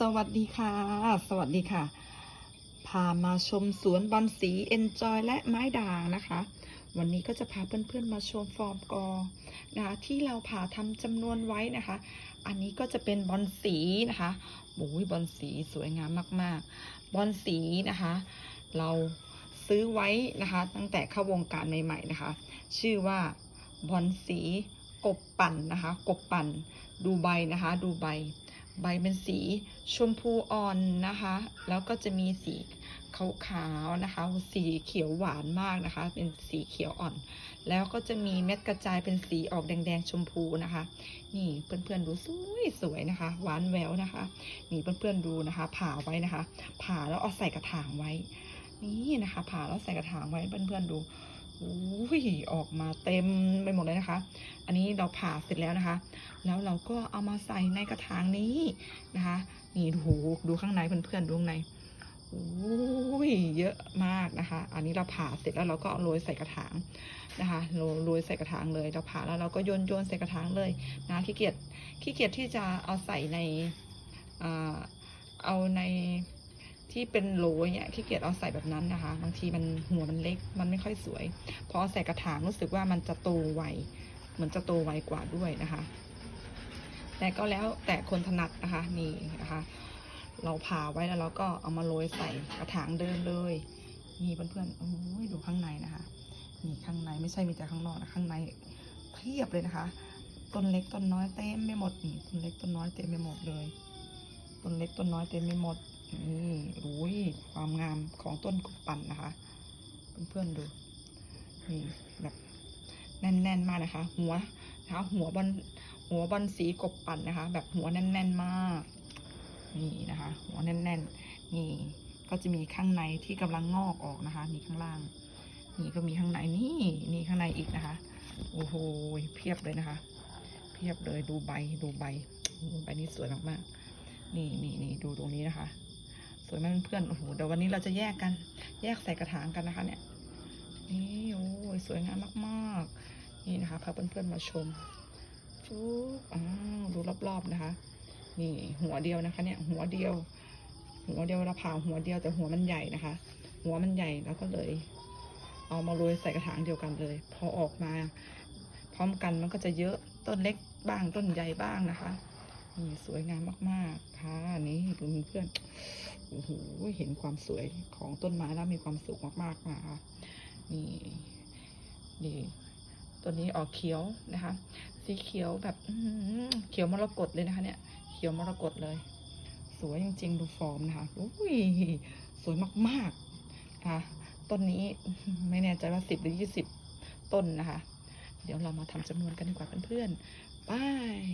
สวัสดีค่ะ สวัสดีค่ะ พามาชมสวนบอลสีเอนจอยและไม้ด่างนะคะ วันนี้ก็จะพาเพื่อนๆมาชมฟอร์มกอนะที่เราผ่าทำจำนวนไว้นะคะ อันนี้ก็จะเป็นบอลสีนะคะโอ้ยบอลสีสวยงามมากๆ บอลสีนะคะ เราซื้อไว้นะคะ ตั้งแต่เข้าวงการใหม่ๆนะคะ ชื่อว่าบอลสีกบปั่นนะคะ กบปั่นดูใบนะคะ ดูใบ ใบเป็นสีชมพูอ่อนนะคะ แล้วก็จะมีสีขาวๆนะคะ สีเขียวหวานมากนะคะ เป็นสีเขียวอ่อน แล้วก็จะมีเม็ดกระจายเป็นสีออกแดงๆชมพูนะคะ นี่เพื่อนๆดูสวยสวยๆนะคะ หวานแววนะคะ นี่เพื่อนๆดูนะคะ ผ่าไว้นะคะ ผ่าแล้วเอาใส่กระถางไว้ นี่นะคะ ผ่าแล้วใส่กระถางไว้เพื่อนๆดู อุ้ยออกมาเต็มไปหมดเลยนะคะ อันนี้เราผ่าเสร็จแล้วนะคะ แล้วเราก็เอามาใส่ในกระถางนี้นะคะ นี่ดูดูข้างในเพื่อนๆดูข้างในโอ้ยเยอะมากนะคะ อันนี้เราผ่าเสร็จแล้วเราก็เอาโรยใส่กระถางนะคะโรยโรยใส่กระถางเลยเราผ่าแล้วเราก็โยนโยนใส่กระถางเลยนะขี้เกียจขี้เกียจที่จะเอาใส่ในอเอาใน ที่เป็นโหลอย่างเงี้ยขี้เกียจเอาใส่แบบนั้นนะคะ บางทีมันหัวมันเล็กมันไม่ค่อยสวย พอใส่กระถางรู้สึกว่ามันจะโตไวเหมือนจะโตไวกว่าด้วยนะคะ แต่ก็แล้วแต่คนถนัดนะคะนี่นะคะ เราผ่าไว้แล้วเราก็เอามาโรยใส่กระถางเดิมเลยนี่เพื่อนๆโอ้ยดูข้างในนะคะนี่ข้างในไม่ใช่มีแต่ข้างนอกนะข้างในเพียบเลยนะคะต้นเล็กต้นน้อยเต็มไม่หมดนี่ต้นเล็กต้นน้อยเต็มไปหมดเลยต้นเล็กต้นน้อยเต็มไปหมด นี่อุ้ยความงามของต้นกุปั่นนะคะ เพื่อนๆดู นี่แบบแน่นๆมากนะคะ หัวนะคะหัวบอลหัวบอลสีกบปั่นนะคะ แบบหัวแน่นๆมาก นี่นะคะ หัวแน่นๆ นี่ก็จะมีข้างในที่กำลังงอกออกนะคะนี่ข้างล่าง นี่ก็มีข้างในนี่นี่ข้างในอีกนะคะ โอ้โหเพียบเลยนะคะ เพียบเลยดูใบดูใบใบนี้สวยมากๆนี่นี่นี่ดูตรงนี้นะคะ วยมากเพื่อนโอ้โหเดี๋ยววันนี้เราจะแยกกัน แยกใส่กระถางกันนะคะ เนี่ยนี่โอ้ยสวยงามมากๆ นี่นะคะพาเพื่อนๆมาชมฟูอ้าวดูรอบๆนะคะ นี่หัวเดียวนะคะ เนี่ย หัวเดียว หัวเดียวเราผ่าหัวเดียวแต่หัวมันใหญ่นะคะ หัวมันใหญ่แล้วก็เลย เอามาโรยใส่กระถางเดียวกันเลย พอออกมา พร้อมกันมันก็จะเยอะต้นเล็กบ้างต้นใหญ่บ้างนะคะ สวยงามมากๆ ค่ะ นี่เพื่อนๆโอ้โหเห็นความสวยของต้นไม้แล้วมีความสุขมากๆนะคะนี่นี่ตัวนี้ออกเขียวนะคะ สีเขียวแบบเขียวมรกตเลยนะคะ เนี่ย เขียวมรกตเลย สวยจริงๆดูฟอร์มนะคะอุ้ยสวยมากๆนะคะต้นนี้ไม่แน่ใจว่าสิบหรือยี่สิบต้นนะคะ เดี๋ยวเรามาทำจำนวนกันดีกว่าเพื่อนๆบาย